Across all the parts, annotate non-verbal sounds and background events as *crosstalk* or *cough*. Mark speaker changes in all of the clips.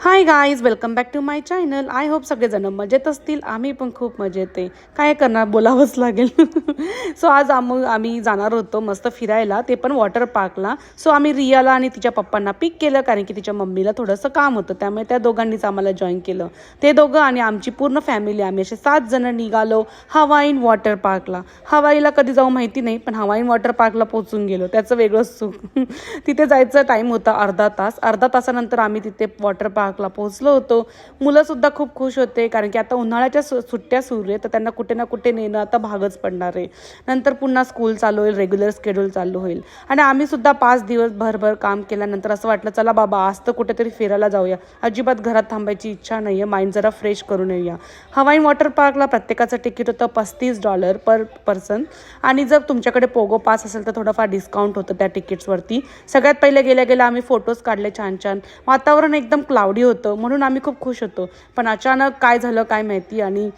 Speaker 1: Hi guys welcome back to my channel I hope सगळेजण मजेत असतील. आम्ही पण खूप मजेत. आहे काय करणार? बोलावंच लागेल. *laughs* सो आज आम आम्ही जाणार होतो मस्त फिरायला. ते पण वॉटर पार्कला सो आम्ही रियाला आणि तिच्या पप्पांना पिक केलं कारण की तिच्या मम्मीला थोडंसं काम होतं. त्यामुळे त्या दोघांनीच आम्हाला जॉईन केलं. ते दोघं आणि आमची पूर्ण फॅमिली आम्ही असे सात जणं निघालो हवाईन वॉटर पार्कला हवाईला कधी जाऊ माहिती नाही पण हवाईन वॉटर पार्कला पोहोचून गेलो. त्याचं वेगळंच सुख. *laughs* तिथे जायचं टाईम होता अर्धा तास. अर्धा तासानंतर आम्ही तिथे वॉटर पार्क पार्कला पोहोचलो होतो. मुलंसुद्धा खूप खुश होते कारण की आता उन्हाळ्याच्या सु सुट्ट्या सुरू आहे तर त्यांना कुठे ना कुठे नेणं आता भागच पडणार आहे. नंतर पुन्हा स्कूल चालू होईल रेग्युलर स्केड्यूल चालू होईल. आणि आम्ही सुद्धा पाच दिवस भरभर काम केल्यानंतर असं वाटलं चला बाबा आज तर कुठेतरी फिरायला जाऊया. अजिबात घरात थांबायची इच्छा नाही आहे माइंड जरा फ्रेश करून येऊया. हवाईन वॉटर पार्कला प्रत्येकाचं तिकीट होतं पस्तीस डॉलर पर पर्सन आणि जर तुमच्याकडे पोगो पास असेल तर थोडंफार डिस्काउंट होतं त्या तिकीट्सवरती सगळ्यात पहिले गेल्या गेल्या आम्ही फोटोज काढले छान छान वातावरण एकदम क्लाउडी होतं म्हणून आम्ही खूप खुश होतो. पण अचानक काय झालं काय माहिती? आणि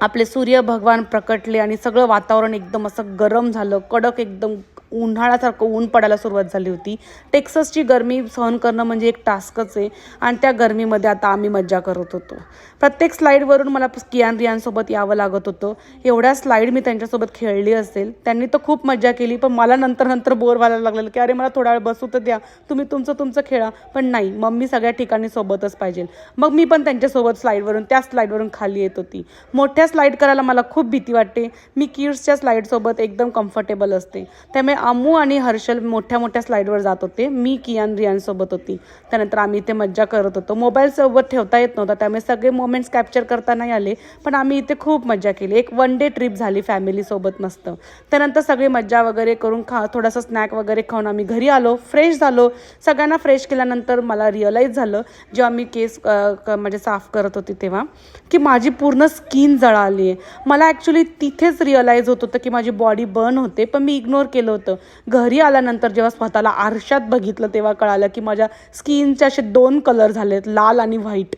Speaker 1: आपले सूर्य भगवान प्रकटले आणि सगळं वातावरण एकदम असं गरम झालं कडक एकदम उन्हाळ्यासारखं ऊन पडायला सुरुवात झाली होती. टेक्ससची गरमी सहन करणं म्हणजे एक टास्कच आहे. आणि त्या गरमीमध्ये आता आम्ही मज्जा करत होतो. प्रत्येक स्लाईडवरून मला कियान रियानसोबत यावं लागत होतं. एवढ्या स्लाईड मी त्यांच्यासोबत खेळली असेल. त्यांनी तर खूप मज्जा केली पण मला नंतर नंतर बोर व्हायला लागलेलं की अरे मला थोडा वेळ बसू तर द्या. तुम्ही तुमचं तुमचं खेळा. पण नाही मम्मी सगळ्या ठिकाणी सोबतच पाहिजे मग मी पण त्यांच्यासोबत स्लाईडवरून त्या स्लाईडवरून खाली येत होती. मोठ्या स्लाईड करायला मला खूप भीती वाटते. मी किड्सच्या स्लाईडसोबत एकदम कम्फर्टेबल असते. त्यामुळे अमू आणि हर्षल मोठ्या मोठ्या स्लाईडवर जात होते. मी कियान रियानसोबत होती. त्यानंतर आम्ही इथे मज्जा करत होतो. मोबाईल सोबत ठेवता येत नव्हता त्यामुळे सगळे मोमेंट्स कॅप्चर करता नाही आले. पण आम्ही इथे खूप मज्जा केली. एक वन डे ट्रिप झाली फॅमिलीसोबत मस्त. त्यानंतर सगळी मज्जा वगैरे करून खा थोडासा स्नॅक वगैरे खाऊन आम्ही घरी आलो. फ्रेश झालो. सगळ्यांना फ्रेश केल्यानंतर मला रिअलाईज झालं जेव्हा मी केस क- म्हणजे साफ करत होती तेव्हा की माझी पूर्ण स्किन जळाली आहे मला ॲक्च्युली तिथेच रिअलाईज होत होतं की माझी बॉडी बर्न होते. पण मी इग्नोर केलं होतं. घरी आल्यानंतर जेव्हा स्वतःला आरशात बघितलं तेव्हा कळालं की माझ्या स्किनचे असे दोन कलर झालेत लाल आणि व्हाईट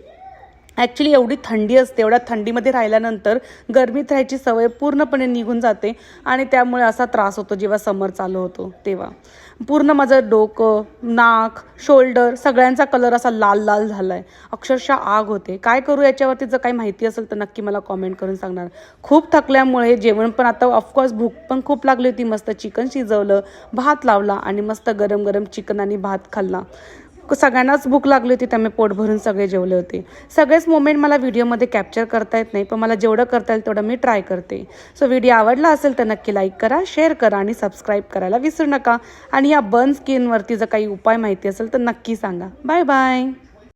Speaker 1: ॲक्च्युली एवढी थंडी असते एवढ्या थंडीमध्ये राहिल्यानंतर गरमीत राहायची सवय पूर्णपणे निघून जाते आणि त्यामुळे असा त्रास होतो जेव्हा समर चालू होतो तेव्हा. पूर्ण माझं डोकं नाक शोल्डर सगळ्यांचा कलर असा लाल लाल झाला आहे अक्षरशः आग होते. काय करू याच्यावरती जर काही माहिती असेल तर नक्की मला कॉमेंट करून सांगणार. खूप थकल्यामुळे जेवण पण आता ऑफकोर्स भूक पण खूप लागली होती. मस्त चिकन शिजवलं भात लावला आणि मस्त गरम गरम चिकन आणि भात खाल्ला. सगळ्यांनाच भूक लागली होती त्यामुळे पोट भरून सगळे जेवले होते. सगळेच मोमेंट मला व्हिडिओमध्ये कॅप्चर करता येत नाही पण मला जेवढं करता येईल तेवढं मी ट्राय करते. सो व्हिडिओ आवडला असेल तर नक्की लाईक करा शेअर करा आणि सबस्क्राईब करायला विसरू नका. आणि या बर्न स्किनवरती जर काही उपाय माहिती असेल तर नक्की सांगा. Bye bye